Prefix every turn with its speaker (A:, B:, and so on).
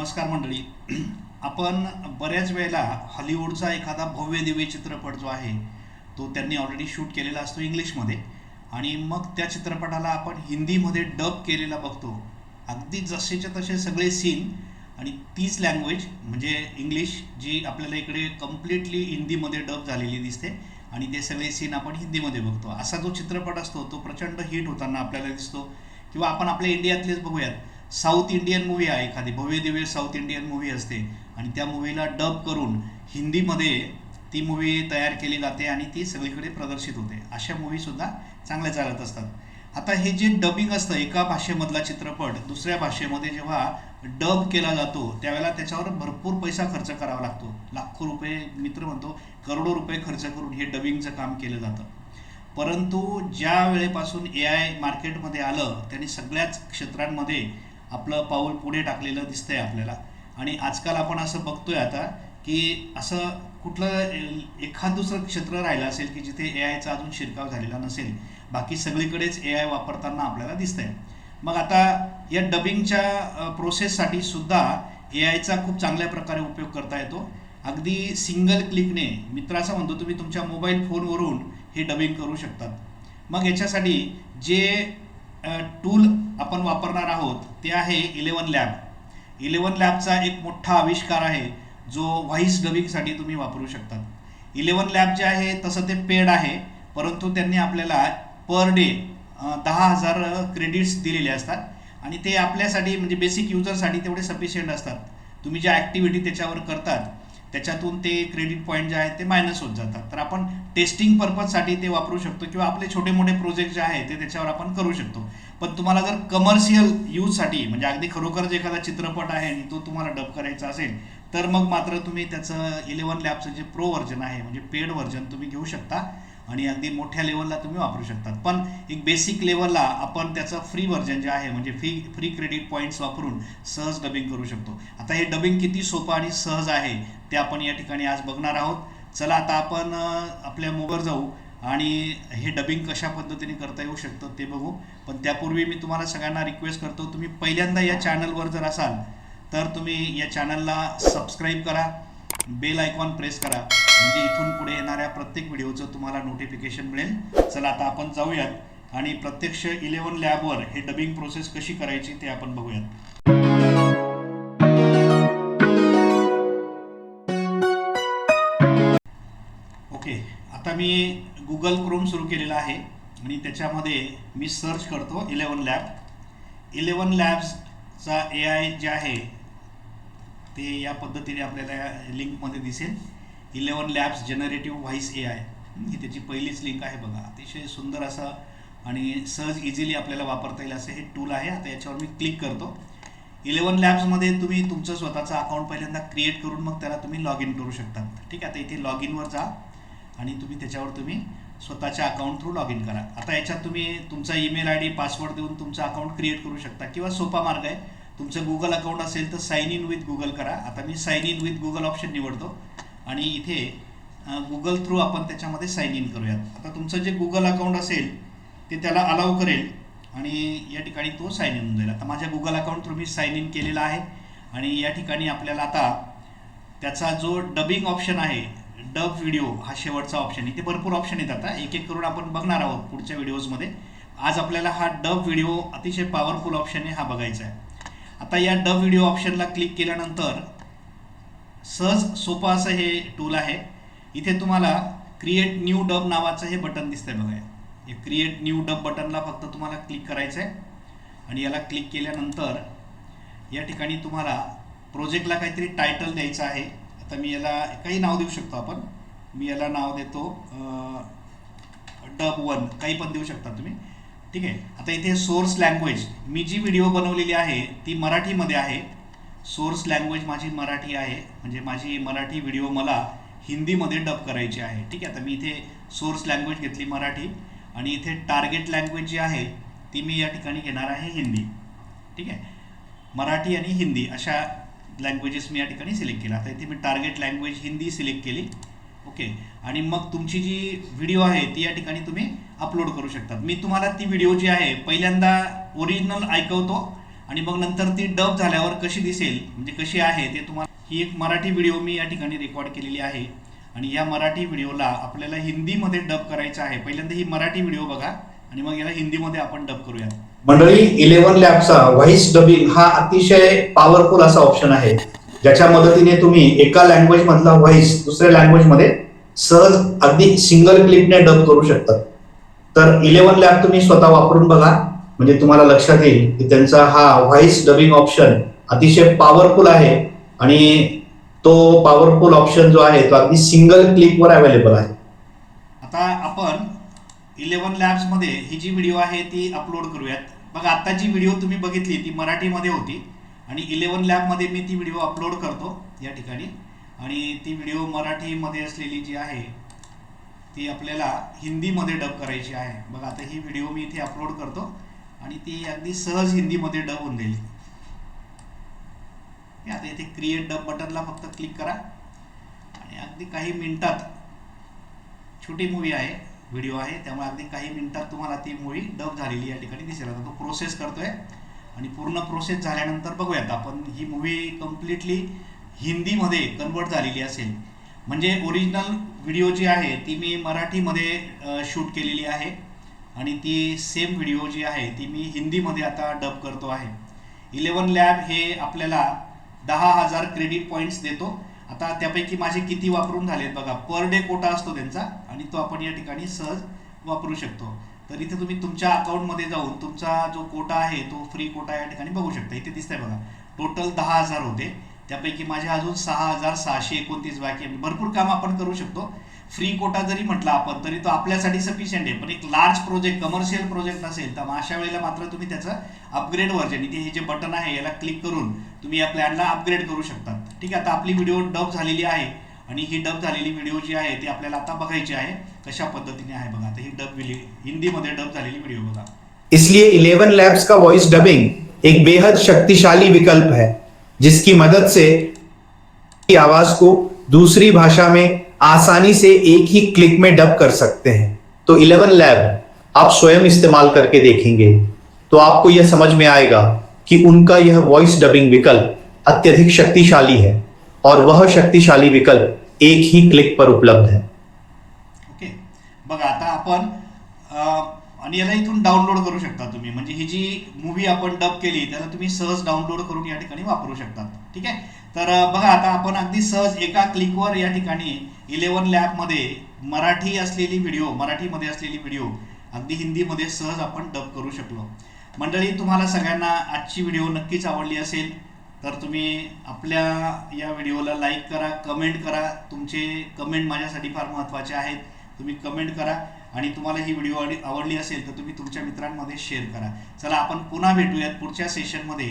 A: नमस्कार मंडळी. आपण बऱ्याच वेळेला हॉलिवूडचा एखादा भव्य दिव्य चित्रपट जो आहे तो त्यांनी ऑलरेडी शूट केलेला असतो इंग्लिशमध्ये. आणि मग त्या चित्रपटाला आपण हिंदीमध्ये डब केलेला बघतो. अगदी जसेच्या तसे सगळे सीन आणि तीच लँग्वेज म्हणजे इंग्लिश जी आपल्याला इकडे कम्प्लिटली हिंदीमध्ये डब झालेली दिसते आणि ते सगळे सीन आपण हिंदीमध्ये बघतो. असा जो चित्रपट असतो तो प्रचंड हिट होताना आपल्याला दिसतो. किंवा आपण आपल्या इंडियातलेच बघूयात. साऊथ इंडियन मूवी आहे एखादी. भव्य दिव्य साऊथ इंडियन मूवी असते. आणि त्या मूवीला डब करून हिंदीमध्ये ती मूवी तयार केली जाते आणि ती सगळीकडे प्रदर्शित होते. अशा मूवीसुद्धा चांगल्या चालत असतात. आता हे जे डबिंग असतं एका भाषेमधला चित्रपट दुसऱ्या भाषेमध्ये जेव्हा डब केला जातो त्यावेळेला त्याच्यावर भरपूर पैसा खर्च करावा लागतो. लाखो रुपये मित्र म्हणतो करोडो रुपये खर्च करून हे डबिंगचं काम केलं जातं. परंतु ज्या वेळेपासून ए आय मार्केटमध्ये आलं त्यांनी सगळ्याच क्षेत्रांमध्ये आपलं पाऊल पुढे टाकलेलं दिसतंय आपल्याला. आणि आजकाल आपण असं बघतोय आता की असं कुठलं एखाद दुसरं क्षेत्र राहिलं असेल की जिथे ए आयचा अजून शिरकाव झालेला नसेल बाकी सगळीकडेच ए आय वापरताना आपल्याला दिसतंय. मग आता या डबिंगच्या प्रोसेससाठी सुद्धा ए आयचा खूप चांगल्या प्रकारे उपयोग करता येतो. अगदी सिंगल क्लिकने मित्राचा म्हणतो तुम्ही तुमच्या मोबाईल फोनवरून हे डबिंग करू शकतात. मग याच्यासाठी जे टूल आपण वापरणार आहोत ते आहे इलेवन लॅब इलेवन लॅबचा एक मोठा आविष्कार आहे जो व्हॉईस डबिंगसाठी तुम्ही वापरू शकता इलेवन लॅब जे आहे तसं ते पेड आहे परंतु त्यांनी आपल्याला पर डे दहा हजार क्रेडिट्स दिलेले असतात. आणि ते आपल्यासाठी म्हणजे बेसिक युजरसाठी तेवढे सफिशियंट असतात. तुम्ही ज्या ॲक्टिव्हिटी त्याच्यावर करतात त्याच्यातून ते क्रेडिट पॉईंट जे आहेत ते मायनस होत जातात. तर आपण टेस्टिंग पर्पजसाठी ते वापरू शकतो किंवा आपले छोटे मोठे प्रोजेक्ट जे आहेत ते त्याच्यावर आपण करू शकतो. पण तुम्हाला जर कमर्शियल यूजसाठी म्हणजे अगदी खरोखरच एखादा चित्रपट आहे आणि तो तुम्हाला डब करायचा असेल तर मग मात्र तुम्ही त्याचं इलेवन लॅबचं जे प्रो व्हर्जन आहे म्हणजे पेड व्हर्जन तुम्ही घेऊ शकता. आणि अगदी मोठ्या लेवलला तुम्ही वापरू शकतात. पण एक बेसिक लेवलला आपण त्याचं फ्री व्हर्जन जे आहे म्हणजे फ्री फ्री क्रेडिट पॉईंट्स वापरून सहज डबिंग करू शकतो. आता हे डबिंग किती सोपं आणि सहज आहे ते आपण या ठिकाणी आज बघणार आहोत. चला आता आपण आपल्या मोबाईल जाऊ आणि हे डबिंग कशा पद्धतीने करता येऊ शकतं ते बघू. पण त्यापूर्वी मी तुम्हाला सगळ्यांना रिक्वेस्ट करतो तुम्ही पहिल्यांदा या चॅनलवर जर असाल तर तुम्ही या चॅनलला सबस्क्राईब करा. बेल आयकॉन प्रेस करा. म्हणजे इथून पुढे येणाऱ्या प्रत्येक व्हिडिओचं तुम्हाला नोटिफिकेशन मिळेल. चला आता आपण जाऊयात. आणि प्रत्यक्ष इलेवन लॅबवर हे डबिंग प्रोसेस कशी करायची ते आपण बघूयात. ओके आता मी गुगल क्रोम सुरू केलेला आहे. आणि त्याच्यामध्ये मी सर्च करतो इलेवन लॅब इलेवन लॅब्सचा ए आय जे आहे ते या पद्धतीने आपल्याला लिंकमध्ये दिसेल. Eleven Labs generative voice A I ही त्याची पहिलीच लिंक आहे बघा. अतिशय सुंदर असं आणि सहज इझिली आपल्याला वापरता येईल असं हे टूल आहे. आता याच्यावर मी क्लिक करतो. इलेवन लॅब्समध्ये तुम्ही तुमचं स्वतःचं अकाउंट पहिल्यांदा क्रिएट करून मग त्याला तुम्ही लॉग इन करू शकता. ठीक आहे? आता इथे लॉग इनवर जा आणि तुम्ही त्याच्यावर तुम्ही स्वतःच्या अकाउंट थ्रू लॉग इन करा. आता याच्यात तुम्ही तुमचा ईमेल आय डी पासवर्ड देऊन तुमचं अकाउंट क्रिएट करू शकता किंवा सोपा मार्ग आहे. तुमचं गुगल अकाउंट असेल तर साईन इन विथ गुगल करा. आता मी sign in with Google option निवडतो. आणि इथे गुगल थ्रू आपण त्याच्यामध्ये साईन इन करूयात. आता तुमचं जे गुगल अकाउंट असेल ते त्याला अलाव करेल आणि या ठिकाणी तो साईन इन होऊन जाईल. आता माझ्या गुगल अकाउंट थ्रू मी साईन इन केलेला आहे आणि या ठिकाणी आपल्याला आता त्याचा जो डबिंग ऑप्शन आहे डब व्हिडिओ हा शेवटचा ऑप्शन इथे भरपूर ऑप्शन येतात आता एक एक करून आपण बघणार आहोत पुढच्या व्हिडिओजमध्ये आज आपल्याला हा डब व्हिडिओ अतिशय पॉवरफुल ऑप्शन आहे हा बघायचा आहे. आता या डब व्हिडिओ ऑप्शनला क्लिक केल्यानंतर सहज सोपं असं हे टूल आहे. इथे तुम्हाला क्रिएट न्यू डब नावाचं हे बटन दिसतंय बघा. हे क्रिएट न्यू डब बटनला फक्त तुम्हाला क्लिक करायचं आहे आणि याला क्लिक केल्यानंतर या ठिकाणी तुम्हाला प्रोजेक्टला काहीतरी टायटल द्यायचं आहे. आता मी याला काही नाव देऊ शकतो आपण. मी याला नाव देतो डब वन काही पण देऊ शकता तुम्ही. ठीक आहे? आता इथे सोर्स लँग्वेज मी जी व्हिडिओ बनवलेली आहे ती मराठीमध्ये आहे. सोर्स लँग्वेज माझी मराठी आहे. म्हणजे माझी मराठी व्हिडिओ मला हिंदीमध्ये डब करायची आहे. ठीक आहे तर मी इथे सोर्स लँग्वेज घेतली मराठी आणि इथे टार्गेट लँग्वेज जी आहे ती मी या ठिकाणी घेणार आहे हिंदी. ठीक आहे? मराठी आणि हिंदी अशा लँग्वेजेस मी या ठिकाणी सिलेक्ट केला आता इथे मी टार्गेट लँग्वेज हिंदी सिलेक्ट केली. ओके? आणि मग तुमची जी व्हिडिओ आहे ती या ठिकाणी तुम्ही अपलोड करू शकता मी तुम्हाला ती व्हिडिओ जी आहे पहिल्यांदा ओरिजिनल ऐकवतो. आणि मग नंतर ती डब झाल्यावर कशी दिसेल म्हणजे कशी आहे ते तुम्हाला ही एक मराठी व्हिडिओ मी या ठिकाणी रेकॉर्ड केलेली आहे. आणि या मराठी व्हिडिओला आपल्याला हिंदीमध्ये डब करायचं आहे. पहिल्यांदा ही मराठी व्हिडिओ बघा. आणि मग याला हिंदीमध्ये आपण डब करूया
B: मंडळी इलेव्हन लॅबचा व्हॉइस डबिंग हा अतिशय पॉवरफुल असा ऑप्शन आहे. ज्याच्या मदतीने तुम्ही एका लँग्वेज मधला व्हॉइस दुसऱ्या लँग्वेजमध्ये सहज अगदी सिंगल क्लिपने डब करू शकतात तर इलेव्हन लॅब तुम्ही स्वतः वापरून बघा. म्हणजे तुम्हाला लक्षात येईल की त्यांचा हा व्हॉइस डबिंग ऑप्शन अतिशय पॉवरफुल आहे आणि तो पॉवरफुल ऑप्शन जो आहे तो अगदी सिंगल क्लिकवर अवेलेबल आहे.
A: आता आपण इलेव्हन लॅब्समध्ये ही जी व्हिडिओ आहे ती अपलोड करूयात. बघा आता जी व्हिडिओ तुम्ही बघितली ती मराठीमध्ये होती. आणि इलेवन लॅबमध्ये मी ती व्हिडिओ अपलोड करतो या ठिकाणी. आणि ती व्हिडिओ मराठीमध्ये असलेली जी आहे ती आपल्याला हिंदीमध्ये डब करायची आहे. बघा आता ही व्हिडिओ मी इथे अपलोड करतो. आणि ती अगदी सहज हिंदीमध्ये डब होऊन जाईल. आता इथे क्रिएट डब बटनला फक्त क्लिक करा. आणि अगदी काही मिनिटात छोटी मूवी आहे व्हिडिओ आहे त्यामुळे अगदी काही मिनिटात तुम्हाला ती मूवी डब झालेली या ठिकाणी दिसेल. आता तो प्रोसेस करतोय आणि पूर्ण प्रोसेस झाल्यानंतर बघूयात आपण. ही मूवी कम्प्लिटली हिंदीमध्ये कन्वर्ट झालेली असेल. म्हणजे ओरिजिनल व्हिडिओ जी आहे ती मी मराठीमध्ये शूट केलेली आहे. आणि ती सेम व्हिडिओ जी आहे ती मी हिंदीमध्ये आता डब करतो आहे. इलेवन लॅब हे आपल्याला दहा हजार क्रेडिट पॉईंट्स देतो. आता त्यापैकी माझे किती वापरून झालेत बघा पर डे कोटा असतो त्यांचा आणि तो आपण या ठिकाणी सहज वापरू शकतो. तर इथे तुम्ही तुमच्या अकाउंटमध्ये जाऊन तुमचा जो कोटा आहे तो फ्री कोटा या ठिकाणी बघू शकता. इथे दिसतंय बघा टोटल दहा हजार होते. त्यापैकी माझे अजून सहा हजार सहाशे एकोणतीस बाकी भरपूर काम आपण करू शकतो. फ्री कोटा जरी म्हटला आपण तरी तो आपल्यासाठी सफिशियंट आहे. पण एक लार्ज प्रोजेक्ट कमर्शियल प्रोजेक्ट असेल तर मग अशा वेळेला मात्र तुम्ही त्याचं अपग्रेड व्हर्जन इथे हे जे बटन आहे याला क्लिक करून तुम्ही या प्लॅनला अपग्रेड करू शकतात. ठीक आहे आता आपली व्हिडिओ डब झालेली आहे. आणि ही डब झालेली व्हिडिओ जी आहे ती आपल्याला आता बघायची आहे. कशा पद्धतीने आहे बघा. आता ही डब हिंदीमध्ये डब झालेली व्हिडिओ बघा.
B: इसलिए इलेवन लैब्स का वॉइस डबिंग एक बेहद शक्तिशाली विकल्प है जिसकी मदद से की आवाज को दूसरी भाषा में आसानी से एक ही क्लिक में डब कर सकते हैं। तो इलेवन लैब, आप स्वयं इस्तेमाल करके देखेंगे। तो आपको यह समझ में आएगा कि उनका यह वॉइस डबिंग विकल्प अत्यधिक शक्तिशाली है और वह शक्तिशाली विकल्प एक ही क्लिक पर उपलब्ध है।
A: ओके, बघा आता आपण आणि याला इथून डाउनलोड करू शकता तुम्ही. म्हणजे ही जी मूवी आपण डब केली, त्याला तुम्ही सहज डाउनलोड करून या ठिकाणी वापरू शकतात. ठीक आहे? तर बघा आता आपण अगदी सहज एका क्लिकवर या ठिकाणी इलेवन लॅबमध्ये मराठी असलेली व्हिडिओ मराठीमध्ये असलेली व्हिडिओ अगदी हिंदीमध्ये सहज आपण डब करू शकलो. मंडळी तुम्हाला सगळ्यांना आजची व्हिडिओ नक्कीच आवडली असेल तर तुम्ही आपल्या या व्हिडिओला लाईक करा कमेंट करा. तुमचे कमेंट माझ्यासाठी फार महत्त्वाचे आहेत. तुम्ही कमेंट करा आणि तुम्हाला ही व्हिडिओ आवडी- आवडली असेल तर तुम्ही तुमच्या मित्रांमध्ये शेअर करा. चला आपण पुन्हा भेटूयात पुढच्या सेशनमध्ये.